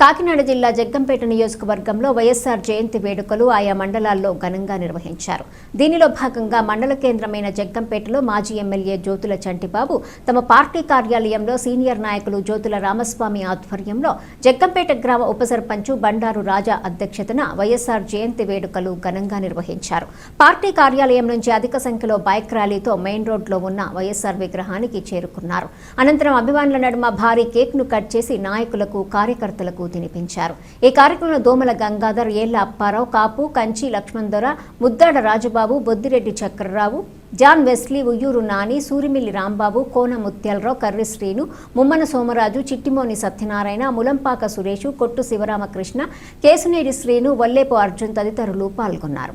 కాకినాడ జిల్లా జగ్గంపేట నియోజకవర్గంలో వైఎస్ఆర్ జయంతి వేడుకలు ఆయా మండలాల్లో ఘనంగా నిర్వహించారు. దీనిలో భాగంగా మండల కేంద్రమైన జగ్గంపేటలో మాజీ ఎమ్మెల్యే జ్యోతుల చంటిబాబు తమ పార్టీ కార్యాలయంలో సీనియర్ నాయకులు జ్యోతుల రామస్వామి ఆధ్వర్యంలో జగ్గంపేట గ్రామ ఉప సర్పంచు బండారు రాజా అధ్యక్షతన వైఎస్సార్ జయంతి వేడుకలు ఘనంగా నిర్వహించారు. పార్టీ కార్యాలయం నుంచి అధిక సంఖ్యలో బైక్ ర్యాలీతో మెయిన్ రోడ్లో ఉన్న వైఎస్సార్ విగ్రహానికి చేరుకున్నారు. అనంతరం అభిమానుల నడుమ భారీ కేక్ను కట్ చేసి నాయకులకు కార్యకర్తలకు తినిపించారు. ఈ కార్యక్రమంలో దోమల గంగాధర్ ఏళ్ళ అప్పారావు కాపు కంచి లక్ష్మణ్ దొర ముద్దాడ రాజుబాబు బొద్దిరెడ్డి చక్రరావు జాన్ వెస్లీ ఉయ్యూరు నాని సూరిమిల్లి రాంబాబు కోన ముత్యాలరావు కర్రి శ్రీను ముమ్మన సోమరాజు చిట్టిమోని సత్యనారాయణ ములంపాక సురేషు కొట్టు శివరామకృష్ణ కేసునేడి శ్రీను వల్లేపు అర్జున్ తదితరులు పాల్గొన్నారు.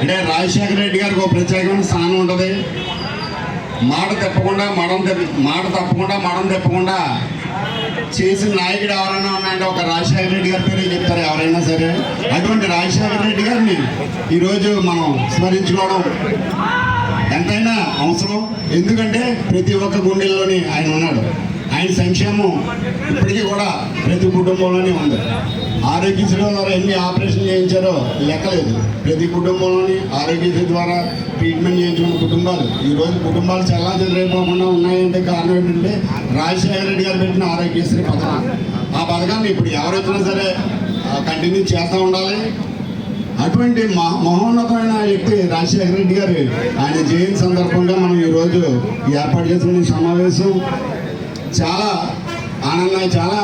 అంటే రాజశేఖర రెడ్డి గారికి ఒక ప్రత్యేకమైన స్థానం ఉంటుంది. మాట తప్పకుండా మడం మాట తప్పకుండా మడం తప్పకుండా చేసిన నాయకుడు ఎవరైనా ఉన్నాయంటే ఒక రాజశేఖర రెడ్డి గారి పేరు చెప్తారు? ఎవరైనా సరే? అటువంటి రాజశేఖర రెడ్డి గారిని ఈరోజు మనం స్మరించుకోవడం ఎంతైనా అవసరం. ఎందుకంటే ప్రతి ఒక్క గుండెల్లోని ఆయన ఉన్నాడు. ఆయన సంక్షేమం ఇప్పటికీ కూడా ప్రతి కుటుంబంలోనే ఉంది. ఆరోగ్యశ్రీ ద్వారా ఎన్ని ఆపరేషన్ చేయించారో లెక్కలేదు. ప్రతి కుటుంబంలోని ఆరోగ్యశ్రీ ద్వారా ట్రీట్మెంట్ చేయించుకున్న కుటుంబాలు. ఈరోజు కుటుంబాలు చల్లా చెదిరైపోకుండా ఉన్నాయంటే కారణం ఏంటంటే రాజశేఖర రెడ్డి గారు పెట్టిన ఆరోగ్యశ్రీ పథకం. ఆ పథకాన్ని ఇప్పుడు ఎవరైనా సరే కంటిన్యూ చేస్తూ ఉండాలి. అటువంటి మహ మహోన్నతమైన వ్యక్తి రాజశేఖర రెడ్డి గారు ఆయన జయంతి సందర్భంగా మనం ఈరోజు ఏర్పాటు చేసిన సమావేశం చాలా ఆనందంగా చాలా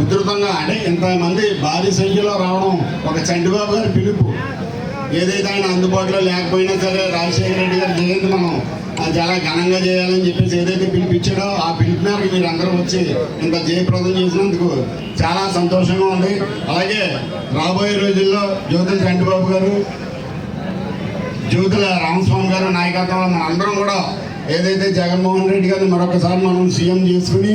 ఉధృతంగా అంటే ఇంతమంది భారీ సంఖ్యలో రావడం ఒక చంటిబాబు గారి పిలుపు. ఏదైతే ఆయన అందుబాటులో లేకపోయినా సరే రాజశేఖర రెడ్డి గారి జయంతి మనం చాలా ఘనంగా చేయాలని చెప్పేసి ఏదైతే పిలిపించాడో ఆ పిలుపు మేరకు మీరు అందరూ వచ్చి ఇంత జయప్రదం చేసినందుకు చాలా సంతోషంగా ఉంది. అలాగే రాబోయే రోజుల్లో జ్యోతుల చంటిబాబు గారు జ్యోతుల రామస్వామి గారు నాయకత్వంలో మనందరం కూడా ఏదైతే జగన్మోహన్ రెడ్డి గారిని మరొకసారి మనం సీఎం చేసుకుని